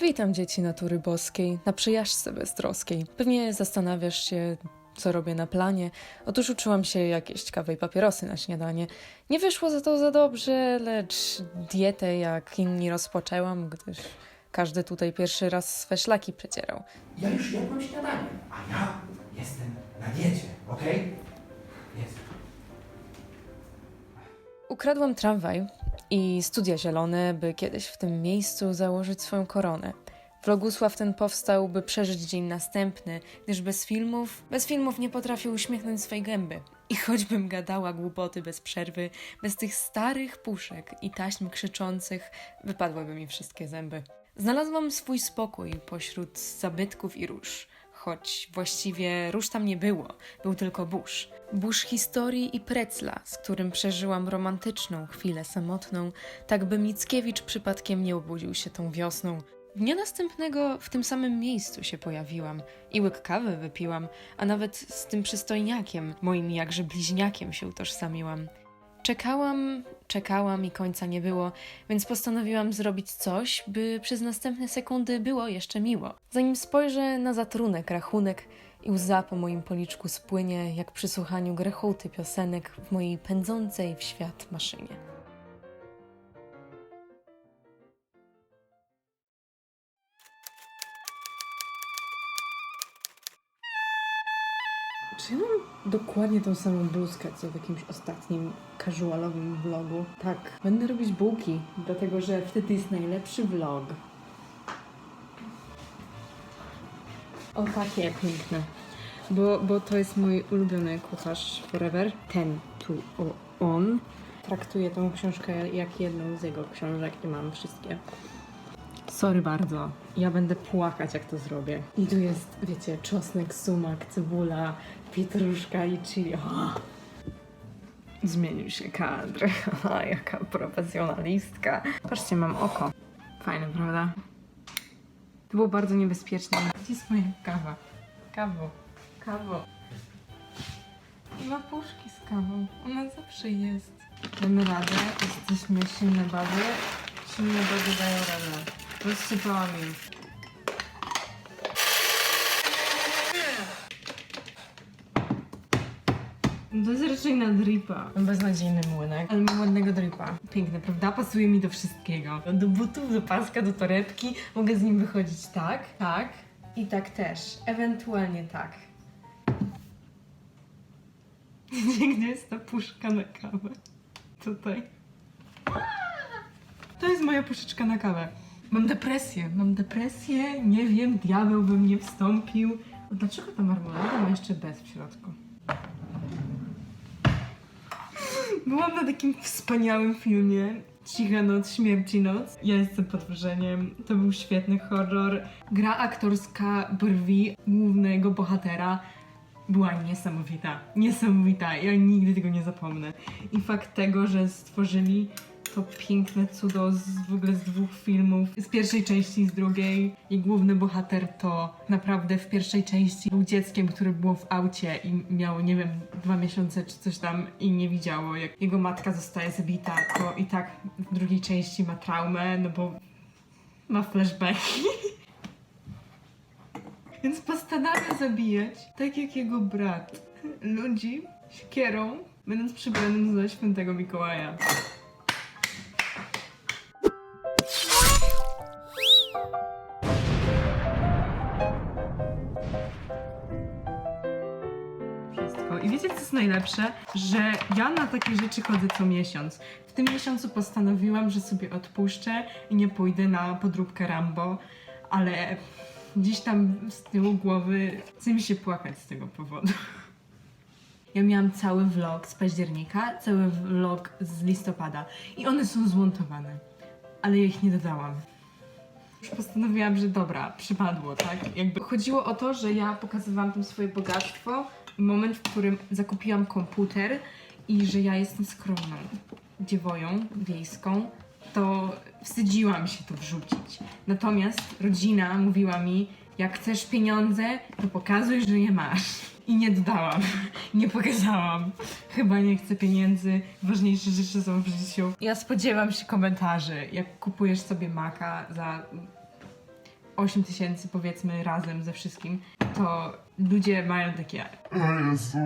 Witam dzieci natury boskiej, na przyjaźdźce beztroskiej. Pewnie zastanawiasz się, co robię na planie. Otóż uczyłam się jak jeść kawę i papierosy na śniadanie. Nie wyszło za to za dobrze, lecz dietę jak inni rozpoczęłam, gdyż każdy tutaj pierwszy raz swe szlaki przecierał. Ja już jadłem śniadanie, a ja jestem na diecie, okej? Jest. Ukradłam tramwaj i studia zielone, by kiedyś w tym miejscu założyć swoją koronę. Vlogusław ten powstał, by przeżyć dzień następny, gdyż bez filmów, bez filmów nie potrafię uśmiechnąć swej gęby. I choćbym gadała głupoty bez przerwy, bez tych starych puszek i taśm krzyczących, wypadłyby mi wszystkie zęby. Znalazłam swój spokój pośród zabytków i róż, choć właściwie róż tam nie było, był tylko burz. Burz historii i precla, z którym przeżyłam romantyczną chwilę samotną, tak by Mickiewicz przypadkiem nie obudził się tą wiosną. Dnia następnego w tym samym miejscu się pojawiłam i łyk kawy wypiłam, a nawet z tym przystojniakiem, moim jakże bliźniakiem się utożsamiłam. Czekałam, czekałam i końca nie było, więc postanowiłam zrobić coś, by przez następne sekundy było jeszcze miło. Zanim spojrzę na zatrunek, rachunek i łza po moim policzku spłynie, jak przy słuchaniu grechoty piosenek w mojej pędzącej w świat maszynie. Czy ja mam dokładnie tą samą bluzkę, co w jakimś ostatnim casualowym vlogu? Tak, będę robić bułki, dlatego że wtedy jest najlepszy vlog. O, takie piękne. Bo, bo to jest mój ulubiony kucharz forever. Ten tu, o, on. Traktuję tą książkę jak jedną z jego książek i mam wszystkie. Sorry bardzo. Ja będę płakać, jak to zrobię. I tu jest, wiecie, czosnek, sumak, cebula, pietruszka i chili. O! Zmienił się kadr. Jaka profesjonalistka. Patrzcie, mam oko. Fajne, prawda? To było bardzo niebezpieczne. Gdzie jest moja kawa? Kawo. Kawo. Nie ma puszki z kawą. Ona zawsze jest. Damy radę. Jesteśmy silne baby. Silne baby dają radę. Rozsypałam im. To jest raczej na dripa. Beznadziejny młynek, ale mam ładnego dripa. Piękne, prawda? Pasuje mi do wszystkiego. Do butów, do paska, do torebki. Mogę z nim wychodzić tak, tak i tak też. Ewentualnie tak. Gdzie jest ta puszka na kawę? Tutaj. To jest moja puszeczka na kawę. Mam depresję, mam depresję, nie wiem, diabeł we mnie wstąpił. Dlaczego ta marmolada ma jeszcze bez w środku? Byłam na takim wspaniałym filmie Cicha noc, śmierci noc. Ja jestem pod wrażeniem. To był świetny horror. Gra aktorska brwi głównego bohatera była niesamowita. Niesamowita. Ja nigdy tego nie zapomnę. I fakt tego, że stworzyli to piękne cudo z, w ogóle z dwóch filmów, z pierwszej części i z drugiej. I główny bohater to naprawdę w pierwszej części był dzieckiem, które było w aucie i miało, nie wiem, dwa miesiące czy coś tam i nie widziało, jak jego matka zostaje zabita, to i tak w drugiej części ma traumę, no bo ma flashbacki. Więc postanawia zabijać, tak jak jego brat, ludzi siekierą, będąc przybranym za świętego Mikołaja. Najlepsze? Że ja na takie rzeczy chodzę co miesiąc. W tym miesiącu postanowiłam, że sobie odpuszczę i nie pójdę na podróbkę Rambo, ale gdzieś tam z tyłu głowy chce mi się płakać z tego powodu. Ja miałam cały vlog z października, cały vlog z listopada i one są zmontowane, ale ja ich nie dodałam. Już postanowiłam, że dobra, przypadło, tak? Jakby chodziło o to, że ja pokazywałam tam swoje bogactwo, moment, w którym zakupiłam komputer i że ja jestem skromną dziewoją wiejską, to wstydziłam się to wrzucić. Natomiast rodzina mówiła mi, jak chcesz pieniądze, to pokazuj, że je masz. I nie dodałam, nie pokazałam. Chyba nie chcę pieniędzy, ważniejsze rzeczy są w życiu. Ja spodziewam się komentarzy, jak kupujesz sobie maka za 8 tysięcy powiedzmy razem ze wszystkim, to ludzie mają takie A Jezu.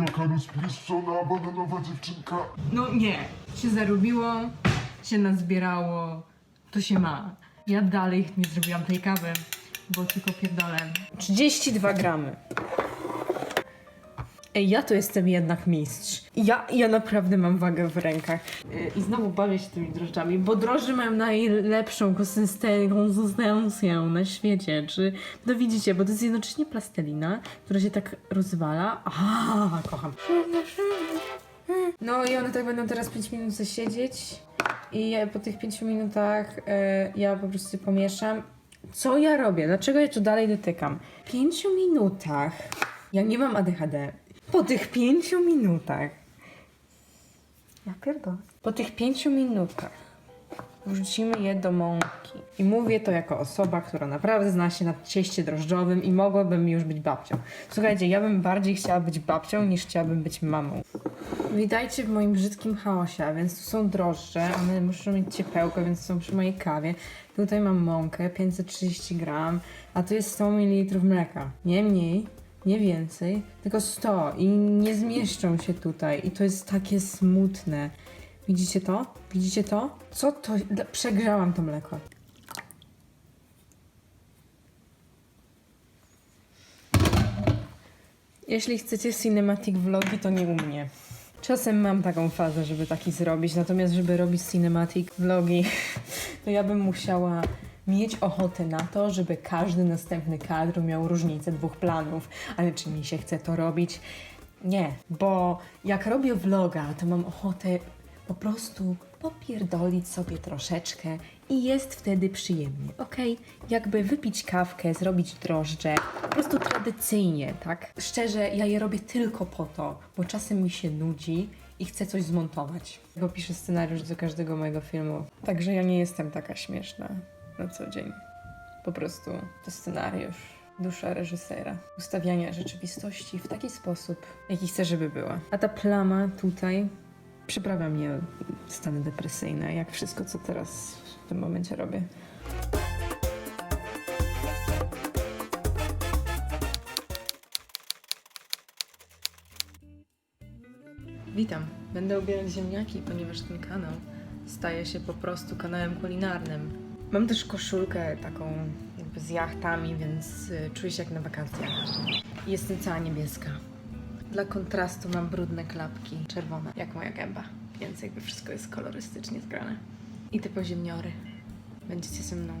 Jaka rozpieszczona bananowa dziewczynka. No nie, się zarobiło, się nazbierało, to się ma. Ja dalej nie zrobiłam tej kawy, bo tylko pierdolę. 32 gramy. Ej, ja to jestem jednak mistrz. Ja, ja naprawdę mam wagę w rękach. Yy, I znowu bawię się tymi drożdżami, bo drożdże mają najlepszą konsysten- konsystencję na świecie. Czy no widzicie, bo to jest jednocześnie plastelina, która się tak rozwala. A, kocham. No i one tak będą teraz 5 minut siedzieć. I po tych 5 minutach e, ja po prostu pomieszam. Co ja robię? Dlaczego ja tu dalej dotykam? W 5 minutach. Ja nie mam ADHD. Po tych 5 minutach. Ja pierdolę. Po tych 5 minutach wrzucimy je do mąki. I mówię to jako osoba, która naprawdę zna się na cieście drożdżowym i mogłabym już być babcią. Słuchajcie, ja bym bardziej chciała być babcią niż chciałabym być mamą. Witajcie w moim brzydkim chaosie, a więc tu są drożdże, one muszą mieć ciepełko, więc są przy mojej kawie. Tutaj mam mąkę, 530 gram, a tu jest 100 ml mleka. Nie mniej, nie więcej, tylko 100 i nie zmieszczą się tutaj i to jest takie smutne. Widzicie to? Widzicie to? Co to? Przegrzałam to mleko. Jeśli chcecie cinematic vlogi, to nie u mnie. Czasem mam taką fazę, żeby taki zrobić, natomiast żeby robić cinematic vlogi, to ja bym musiała mieć ochotę na to, żeby każdy następny kadr miał różnicę dwóch planów. Ale czy mi się chce to robić? Nie, bo jak robię vloga, to mam ochotę po prostu popierdolić sobie troszeczkę i jest wtedy przyjemnie, okej? Jakby wypić kawkę, zrobić drożdże, po prostu tradycyjnie, tak? Szczerze, ja je robię tylko po to, bo czasem mi się nudzi i chcę coś zmontować. Bo piszę scenariusz do każdego mojego filmu. Także ja nie jestem taka śmieszna na co dzień. Po prostu to scenariusz, dusza reżysera. Ustawiania rzeczywistości w taki sposób, jaki chcę, żeby była. A ta plama tutaj przyprawia mnie w stany depresyjne, jak wszystko, co teraz w tym momencie robię. Witam. Będę ubierać ziemniaki, ponieważ ten kanał staje się po prostu kanałem kulinarnym. Mam też koszulkę taką jakby z jachtami, więc y, czuję się jak na wakacjach. Jestem cała niebieska. Dla kontrastu mam brudne klapki, czerwone, jak moja gęba, więc jakby wszystko jest kolorystycznie zgrane. I te poziemniory. Będziecie ze mną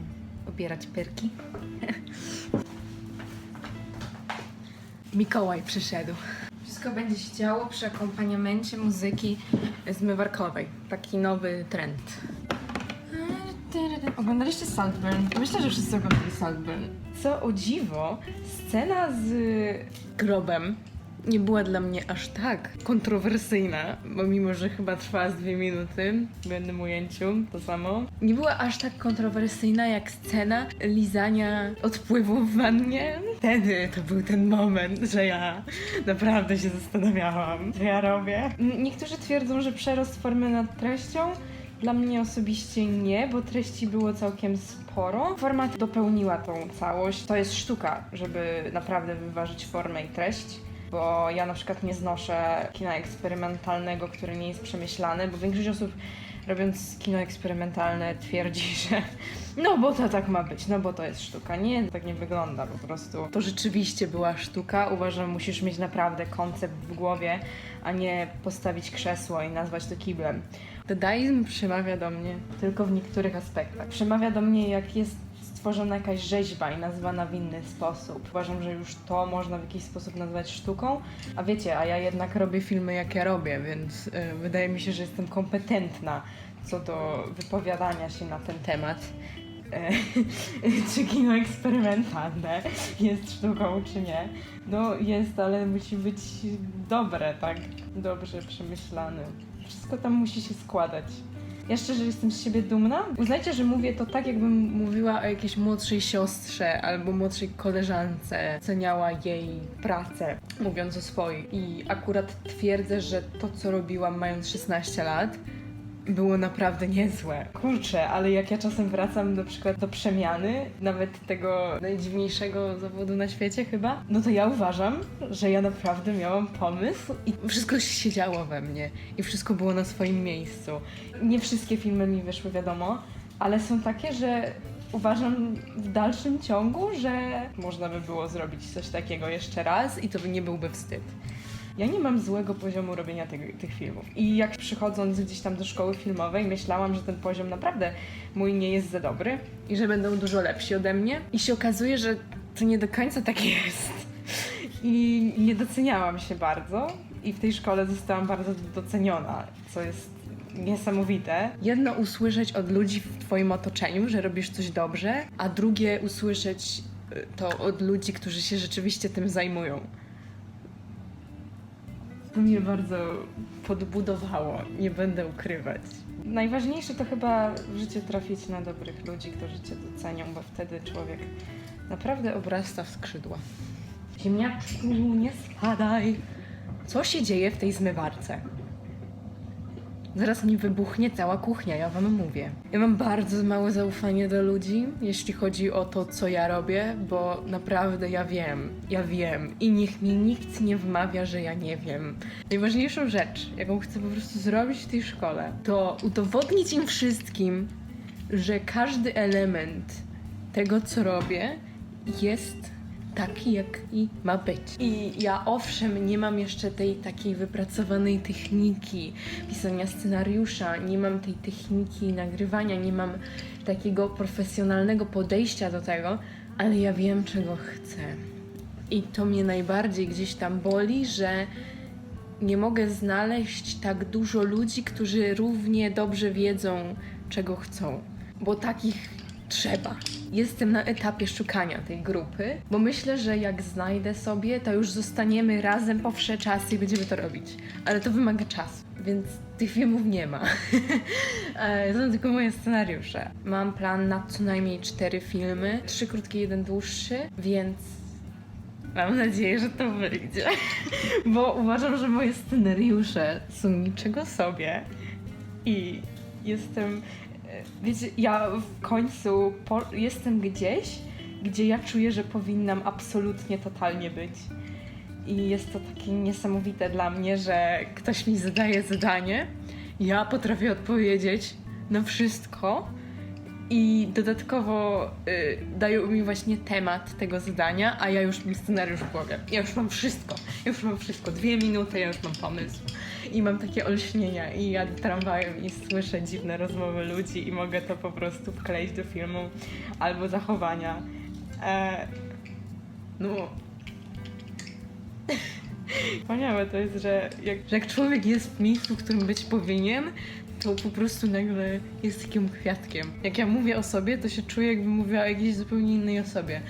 ubierać perki? Mikołaj przyszedł. Wszystko będzie się działo przy akompaniamencie muzyki zmywarkowej. Taki nowy trend. Oglądaliście Saltburn? Myślę, że wszyscy oglądali Saltburn. Co o dziwo, scena z grobem nie była dla mnie aż tak kontrowersyjna, bo mimo, że chyba trwała z dwie minuty w jednym ujęciu, to samo, nie była aż tak kontrowersyjna jak scena lizania odpływu w wannie. Wtedy to był ten moment, że ja naprawdę się zastanawiałam, co ja robię. Niektórzy twierdzą, że przerost formy nad treścią, dla mnie osobiście nie, bo treści było całkiem sporo. Forma dopełniła tą całość. To jest sztuka, żeby naprawdę wyważyć formę i treść. Bo ja na przykład nie znoszę kina eksperymentalnego, które nie jest przemyślane, bo większość osób robiąc kino eksperymentalne twierdzi, że no bo to tak ma być, no bo to jest sztuka. Nie, tak nie wygląda po prostu. To rzeczywiście była sztuka. Uważam, musisz mieć naprawdę koncept w głowie, a nie postawić krzesło i nazwać to kiblem. Dadaizm przemawia do mnie tylko w niektórych aspektach. Przemawia do mnie, jak jest stworzona jakaś rzeźba i nazwana w inny sposób. Uważam, że już to można w jakiś sposób nazwać sztuką. A wiecie, a ja jednak robię filmy, jak ja robię, więc y, wydaje mi się, że jestem kompetentna co do wypowiadania się na ten temat. E, czy kino eksperymentalne jest sztuką, czy nie. No jest, ale musi być dobre, tak? Dobrze przemyślane. Wszystko tam musi się składać. Ja szczerze jestem z siebie dumna. Uznajcie, że mówię to tak, jakbym mówiła o jakiejś młodszej siostrze albo młodszej koleżance. Ceniała jej pracę, mówiąc o swojej. I akurat twierdzę, że to, co robiłam mając 16 lat, było naprawdę niezłe. Kurczę, ale jak ja czasem wracam na przykład do przemiany, nawet tego najdziwniejszego zawodu na świecie chyba, no to ja uważam, że ja naprawdę miałam pomysł i wszystko się działo we mnie i wszystko było na swoim miejscu. Nie wszystkie filmy mi wyszły, wiadomo, ale są takie, że uważam w dalszym ciągu, że można by było zrobić coś takiego jeszcze raz i to by nie byłby wstyd. Ja nie mam złego poziomu robienia tych, tych filmów. I jak przychodząc gdzieś tam do szkoły filmowej, myślałam, że ten poziom naprawdę mój nie jest za dobry i że będą dużo lepsi ode mnie. I się okazuje, że to nie do końca tak jest. I nie doceniałam się bardzo. I w tej szkole zostałam bardzo doceniona, co jest niesamowite. Jedno usłyszeć od ludzi w Twoim otoczeniu, że robisz coś dobrze, a drugie usłyszeć y, to od ludzi, którzy się rzeczywiście tym zajmują. To mnie bardzo podbudowało, nie będę ukrywać. Najważniejsze to chyba w życiu trafić na dobrych ludzi, którzy cię docenią, bo wtedy człowiek naprawdę obrasta w skrzydła. Ziemniaczku, nie spadaj! Co się dzieje w tej zmywarce? Zaraz mi wybuchnie cała kuchnia, ja wam mówię. Ja mam bardzo małe zaufanie do ludzi, jeśli chodzi o to, co ja robię, bo naprawdę ja wiem, ja wiem i niech mi nikt nie wmawia, że ja nie wiem. Najważniejszą rzecz, jaką chcę po prostu zrobić w tej szkole, to udowodnić im wszystkim, że każdy element tego, co robię, jest taki, jaki ma być. I ja owszem, nie mam jeszcze tej takiej wypracowanej techniki pisania scenariusza, nie mam tej techniki nagrywania, nie mam takiego profesjonalnego podejścia do tego, ale ja wiem, czego chcę. I to mnie najbardziej gdzieś tam boli, że nie mogę znaleźć tak dużo ludzi, którzy równie dobrze wiedzą, czego chcą. Bo takich trzeba. Jestem na etapie szukania tej grupy, bo myślę, że jak znajdę sobie, to już zostaniemy razem po wsze czasy i będziemy to robić. Ale to wymaga czasu, więc tych filmów nie ma. E, są tylko moje scenariusze. Mam plan na co najmniej cztery filmy, trzy krótkie, jeden dłuższy, więc Mam nadzieję, że to wyjdzie. Bo uważam, że moje scenariusze są niczego sobie. I jestem. Wiecie, ja w końcu po, jestem gdzieś, gdzie ja czuję, że powinnam absolutnie totalnie być. I jest to takie niesamowite dla mnie, że ktoś mi zadaje zadanie, ja potrafię odpowiedzieć na wszystko i dodatkowo y, dają mi właśnie temat tego zadania, a ja już mam scenariusz w głowie. Ja już mam wszystko. Ja już mam wszystko. Dwie minuty, ja już mam pomysł. I mam takie olśnienia i jadę tramwajem i słyszę dziwne rozmowy ludzi i mogę to po prostu wkleić do filmu albo zachowania. E, no... Wspaniałe to jest, że jak, że jak człowiek jest w miejscu, w którym być powinien, to po prostu nagle jest takim kwiatkiem. Jak ja mówię o sobie, to się czuję, jakbym mówiła o jakiejś zupełnie innej osobie.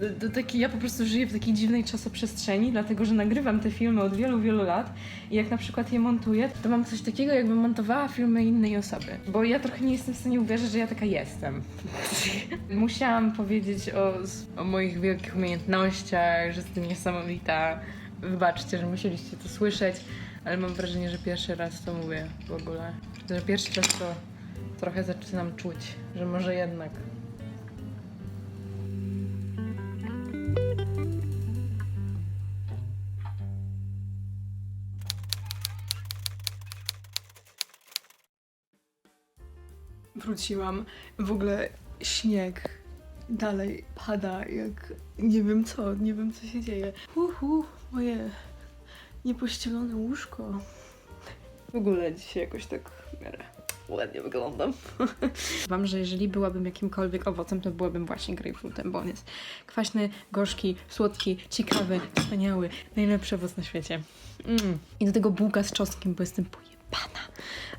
To, to taki, ja po prostu żyję w takiej dziwnej czasoprzestrzeni, dlatego że nagrywam te filmy od wielu, wielu lat i jak na przykład je montuję, to mam coś takiego, jakbym montowała filmy innej osoby. Bo ja trochę nie jestem w stanie uwierzyć, że ja taka jestem. Musiałam powiedzieć o, o moich wielkich umiejętnościach, że jestem niesamowita. Wybaczcie, że musieliście to słyszeć, ale mam wrażenie, że pierwszy raz to mówię w ogóle. Że pierwszy raz to trochę zaczynam czuć, że może jednak. Wróciłam. W ogóle śnieg dalej pada, jak nie wiem co, nie wiem co się dzieje. Uhu, moje niepościelone łóżko. W ogóle dzisiaj jakoś tak w miarę ładnie wyglądam. Wam, że jeżeli byłabym jakimkolwiek owocem, to byłabym właśnie grapefruitem, bo on jest kwaśny, gorzki, słodki, ciekawy, wspaniały, najlepszy owoc na świecie. Mm. I do tego bułka z czosnkiem, bo jestem pojebana.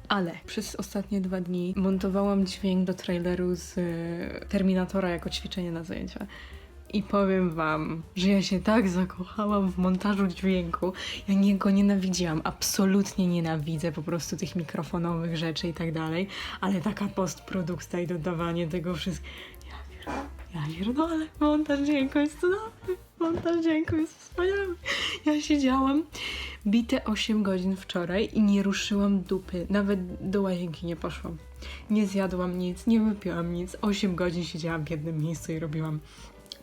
Ale przez ostatnie dwa dni montowałam dźwięk do traileru z e, Terminatora jako ćwiczenie na zajęcia. I powiem wam, że ja się tak zakochałam w montażu dźwięku. Ja nie, go nienawidziłam, absolutnie nienawidzę po prostu tych mikrofonowych rzeczy i tak dalej, ale taka postprodukcja i dodawanie tego wszystkiego. Ja pierdolę, montaż dźwięku jest cudowny, montaż dźwięku jest wspaniały. Ja siedziałam, bite 8 godzin wczoraj i nie ruszyłam dupy. Nawet do łazienki nie poszłam. Nie zjadłam nic, nie wypiłam nic. 8 godzin siedziałam w jednym miejscu i robiłam.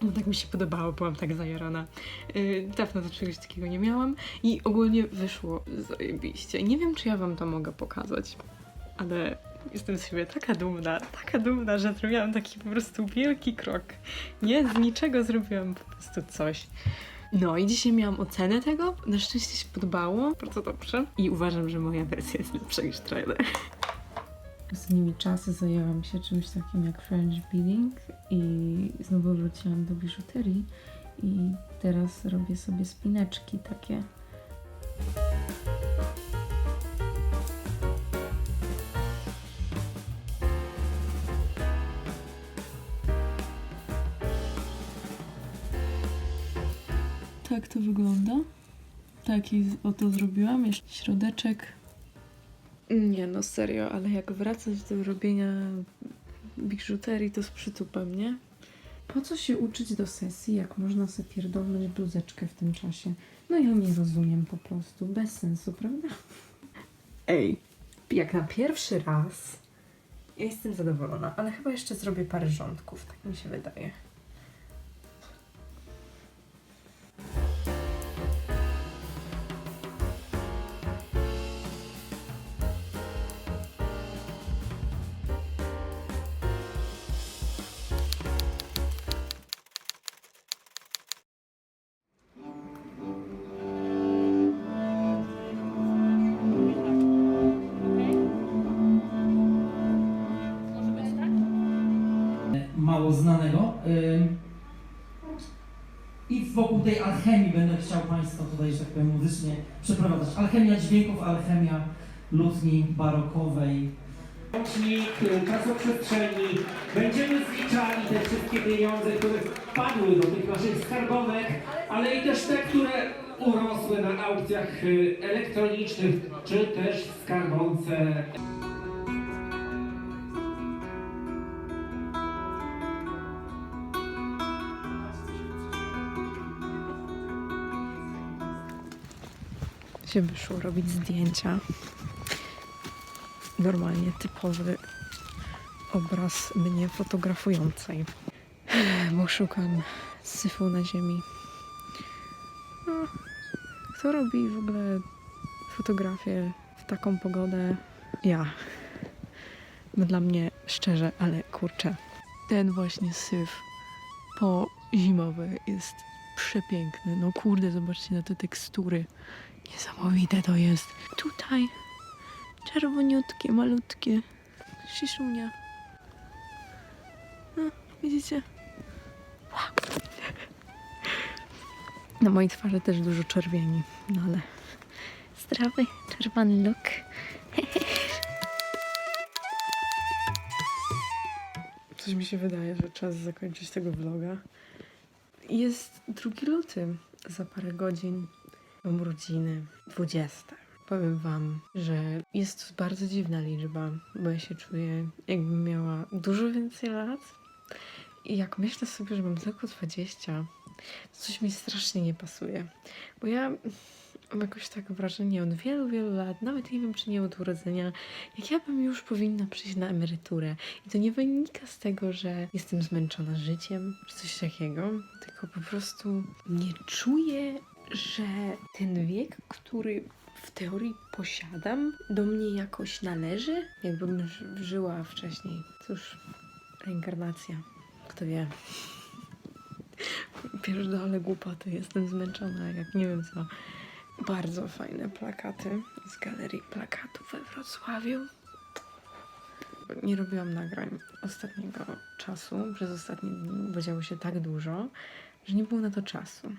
No tak mi się podobało, byłam tak zajarana. Yy, dawno to czegoś takiego nie miałam i ogólnie wyszło zajebiście. Nie wiem, czy ja wam to mogę pokazać, ale jestem z siebie taka dumna, taka dumna, że zrobiłam taki po prostu wielki krok. Nie, z niczego zrobiłam po prostu coś. No i dzisiaj miałam ocenę tego. Na szczęście się podobało. Bardzo dobrze. I uważam, że moja wersja jest lepsza niż trailer. Ostatnimi czasy zajęłam się czymś takim jak French beading i znowu wróciłam do biżuterii i teraz robię sobie spineczki takie. Tak to wygląda. Taki oto zrobiłam. Jeszcze środeczek nie no, serio, ale jak wracać do robienia biżuterii, to z przytupem, nie? Po co się uczyć do sesji, jak można sobie pierdolnąć bluzeczkę w tym czasie? No ja nie rozumiem po prostu, bez sensu, prawda? Ej, jak na pierwszy raz, ja jestem zadowolona, ale chyba jeszcze zrobię parę rządków, tak mi się wydaje. Znanego. I wokół tej alchemii będę chciał Państwa tutaj, że tak powiem, muzycznie przeprowadzać. Alchemia dźwięków, alchemia lutni barokowej. Łącznik czasoprzestrzeni. Będziemy zliczali te wszystkie pieniądze, które wpadły do tych naszych skarbówek, ale i też te, które urosły na aukcjach y, elektronicznych, czy też w skarbonce się wyszło robić zdjęcia. Normalnie typowy obraz mnie fotografującej. Bo szukam syfu na ziemi. No, kto robi w ogóle fotografię w taką pogodę? Ja. Bo Dla mnie szczerze, ale kurczę. Ten właśnie syf po zimowy jest przepiękny. No kurde, zobaczcie na te tekstury. Niesamowite to jest. Tutaj czerwoniutkie, malutkie. Szyszunia. No, widzicie? Wow. Na mojej twarzy też dużo czerwieni, no ale zdrowy, czerwony look. Coś mi się wydaje, że czas zakończyć tego vloga. Jest 2 luty. Za parę godzin mam urodziny. 20. Powiem wam, że jest to bardzo dziwna liczba, bo ja się czuję, jakbym miała dużo więcej lat. I jak myślę sobie, że mam tylko 20, to coś mi strasznie nie pasuje. Bo ja mam jakoś tak wrażenie od wielu, wielu lat, nawet nie wiem, czy nie od urodzenia, jak ja bym już powinna przyjść na emeryturę. I to nie wynika z tego, że jestem zmęczona życiem, czy coś takiego, tylko po prostu nie czuję, że ten wiek, który w teorii posiadam, do mnie jakoś należy, jakbym żyła wcześniej. Cóż, reinkarnacja, kto wie. Pierdolę głupoty, jestem zmęczona, jak nie wiem co. Bardzo fajne plakaty z galerii plakatów we Wrocławiu. Nie robiłam nagrań ostatniego czasu, przez ostatnie dni, bo działo się tak dużo, że nie było na to czasu.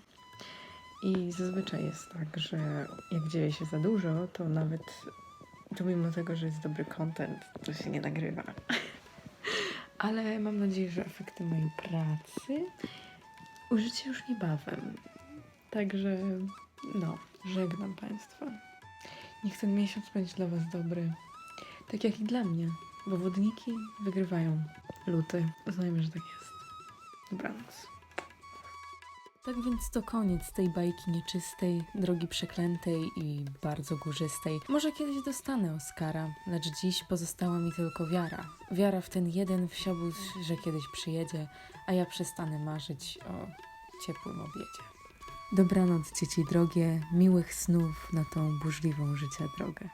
I zazwyczaj jest tak, że jak dzieje się za dużo, to nawet to mimo tego, że jest dobry content, to się nie nagrywa. Ale mam nadzieję, że efekty mojej pracy użycie już niebawem. Także no, żegnam Państwa. Niech ten miesiąc będzie dla Was dobry. Tak jak i dla mnie, bo wodniki wygrywają luty. Uznajmy, że tak jest. Dobranoc. Tak więc to koniec tej bajki nieczystej, drogi przeklętej i bardzo górzystej. Może kiedyś dostanę Oscara, lecz dziś pozostała mi tylko wiara. Wiara w ten jeden wsiobóz, że kiedyś przyjedzie, a ja przestanę marzyć o ciepłym obiedzie. Dobranoc, dzieci drogie, miłych snów na tą burzliwą życia drogę.